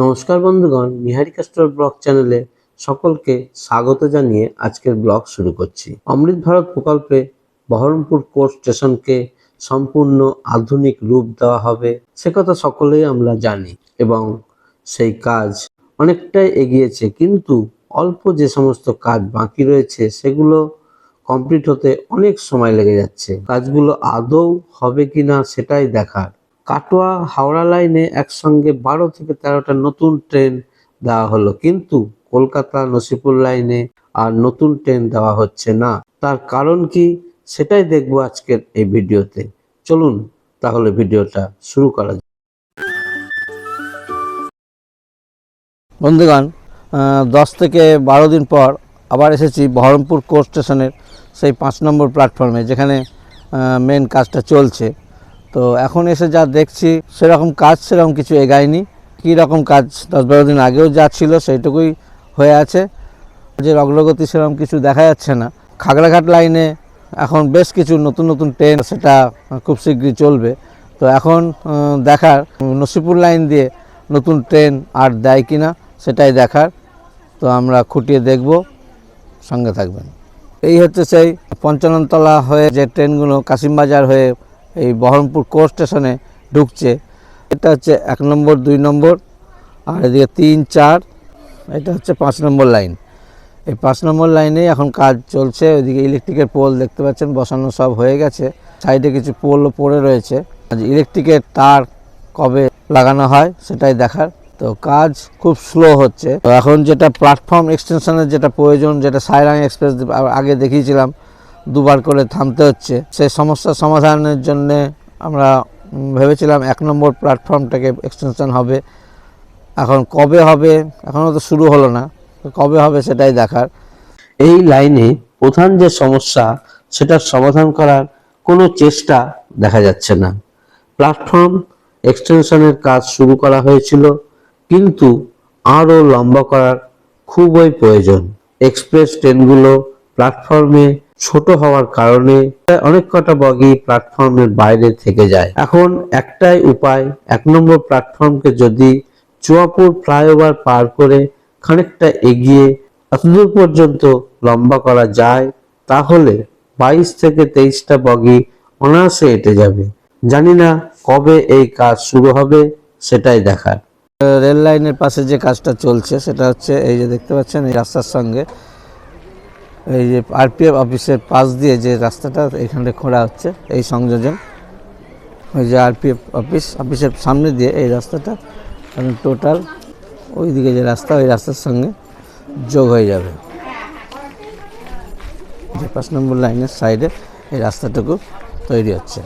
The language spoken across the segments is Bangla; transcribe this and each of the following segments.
নমস্কার বন্ধুগণ নিহারিকা স্টোর ব্লগ চ্যানেলে সকলকে স্বাগত জানিয়ে আজকের ব্লগ শুরু করছি। অমৃত ভারত প্রকল্পে বহরমপুর কোর্ট স্টেশনকে সম্পূর্ণ আধুনিক রূপ দেওয়া হবে, সে কথা সকলেই আমরা জানি এবং সেই কাজ অনেকটাই এগিয়েছে, কিন্তু অল্প যে সমস্ত কাজ বাকি রয়েছে, সেগুলো কমপ্লিট হতে অনেক সময় লেগে যাচ্ছে। কাজগুলো আদৌ হবে কিনা সেটাই দেখার কাটোয়া হাওড়া লাইনে একসঙ্গে বারো থেকে তেরোটা নতুন ট্রেন দেওয়া হলো। কিন্তু কলকাতা নসিপুর লাইনে আর নতুন ট্রেন দেওয়া হচ্ছে না। তার কারণ কি? সেটাই দেখব আজকের এই ভিডিওতে। চলুন তাহলে ভিডিওটা শুরু করা যাক। বন্ধুগণ দশ থেকে বারো দিন পর আবার এসেছি বহরমপুর কোর্ট স্টেশনের সেই পাঁচ নম্বর প্ল্যাটফর্মে, যেখানে মেন কাজটা চলছে। তো এখন এসে যা দেখছি, সেরকম কাজ সেরকম কিছু এগায়নি। কী রকম কাজ দশ বারো দিন আগেও যা ছিল সেইটুকুই হয়ে আছে। যে অগ্রগতি সেরকম কিছু দেখা যাচ্ছে না। খাগড়াঘাট লাইনে এখন বেশ কিছু নতুন নতুন ট্রেন, সেটা খুব শীঘ্রই চলবে। তো এখন দেখার, নসিপুর লাইন দিয়ে নতুন ট্রেন আর দেয় কিনা, সেটাই দেখার। তো আমরা খুঁটিয়ে দেখব, সঙ্গে থাকবেন। এই হচ্ছে সেই পঞ্চাননতলা হয়ে যে ট্রেনগুলো, কাশিমবাজার হয়ে এই বহরমপুর কোর্ট স্টেশনে ঢুকছে। এটা হচ্ছে এক নম্বর, দুই নম্বর, আর এদিকে তিন, চার, এটা হচ্ছে পাঁচ নম্বর লাইন। এই পাঁচ নম্বর লাইনে এখন কাজ চলছে, ওইদিকে ইলেকট্রিকের পোল দেখতে পাচ্ছেন, বসানো সব হয়ে গেছে। সাইডে কিছু পোলও পড়ে রয়েছে। ইলেকট্রিকের তার কবে লাগানো হয় সেটাই দেখার। তো কাজ খুব স্লো হচ্ছে। তো এখন যেটা প্ল্যাটফর্ম এক্সটেনশনের যেটা প্রয়োজন, যেটা সাইরাং এক্সপ্রেস আগে দেখিয়েছিলাম দুবার করে থামতে হচ্ছে। সেই সমস্যার সমাধানের জন্য আমরা ভেবেছিলাম এক নম্বর প্ল্যাটফর্মটাকে এক্সটেনশন হবে। এখন কবে হবে? এখনও তো শুরু হলো না। কবে হবে সেটাই দেখার। এই লাইনে প্রধান যে সমস্যা, সেটার সমাধান করার কোনো চেষ্টা দেখা যাচ্ছে না। প্ল্যাটফর্ম এক্সটেনশনের কাজ শুরু করা হয়েছিল, কিন্তু আরও লম্বা করার খুবই প্রয়োজন। এক্সপ্রেস ট্রেনগুলো প্ল্যাটফর্মে ছোট হওয়ার কারণে অনেক কটা বগি প্ল্যাটফর্মের বাইরে থেকে যায়। এখন একটাই উপায়, এক নম্বর প্ল্যাটফর্মকে যদি চুয়াপুর ফ্লাইওভার পার করে খানিকটা এগিয়ে এতদূর পর্যন্ত লম্বা করা যায়, তাহলে বাইশ থেকে তেইশটা বগি অনায়াসে এটে যাবে। জানি না কবে এই কাজ শুরু হবে, সেটাই দেখার। রেল লাইনের পাশে যে কাজটা চলছে, সেটা হচ্ছে এই যে দেখতে পাচ্ছেন, এই রাস্তার সঙ্গে এই যে আরপিএফ অফিসের পাশ দিয়ে যে রাস্তাটা এখানে খোঁড়া হচ্ছে, এই সংযোজন। ওই যে আরপিএফ অফিস, অফিসের সামনে দিয়ে এই রাস্তাটা টোটাল ওই দিকে যে রাস্তা, ওই রাস্তার সঙ্গে যোগ হয়ে যাবে। যে পাঁচ নম্বর লাইনের সাইডে এই রাস্তাটুকু তৈরি হচ্ছে।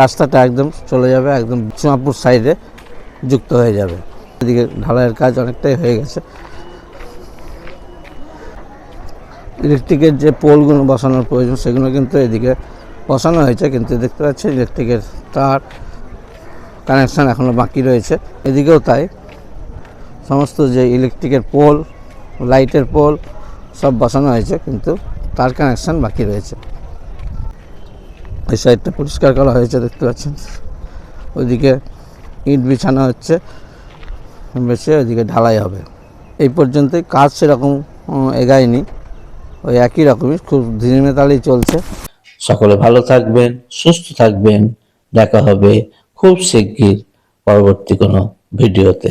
রাস্তাটা একদম চলে যাবে, একদম চুয়াপুর সাইডে যুক্ত হয়ে যাবে। এদিকে ঢালাইয়ের কাজ অনেকটাই হয়ে গেছে। ইলেকট্রিকের যে পোলগুলো বসানোর প্রয়োজন, সেগুলো কিন্তু এদিকে বসানো হয়েছে, কিন্তু দেখতে পাচ্ছেন ইলেকট্রিকের তার কানেকশান এখনও বাকি রয়েছে। এদিকেও তাই, সমস্ত যে ইলেকট্রিকের পোল, লাইটের পোল সব বসানো হয়েছে, কিন্তু তার কানেকশান বাকি রয়েছে। এই সাইডটা পরিষ্কার করা হয়েছে, দেখতে পাচ্ছেন? ওইদিকে ইট বিছানো হচ্ছে, বেছে ওইদিকে ঢালাই হবে। এই পর্যন্তই, কাজ সেরকম এগায়নি। ওই একই রকমই, খুব ধীরে তালেই চলছে। সকলে ভালো থাকবেন, সুস্থ থাকবেন। দেখা হবে খুব শিগগির পরবর্তী কোনো ভিডিওতে।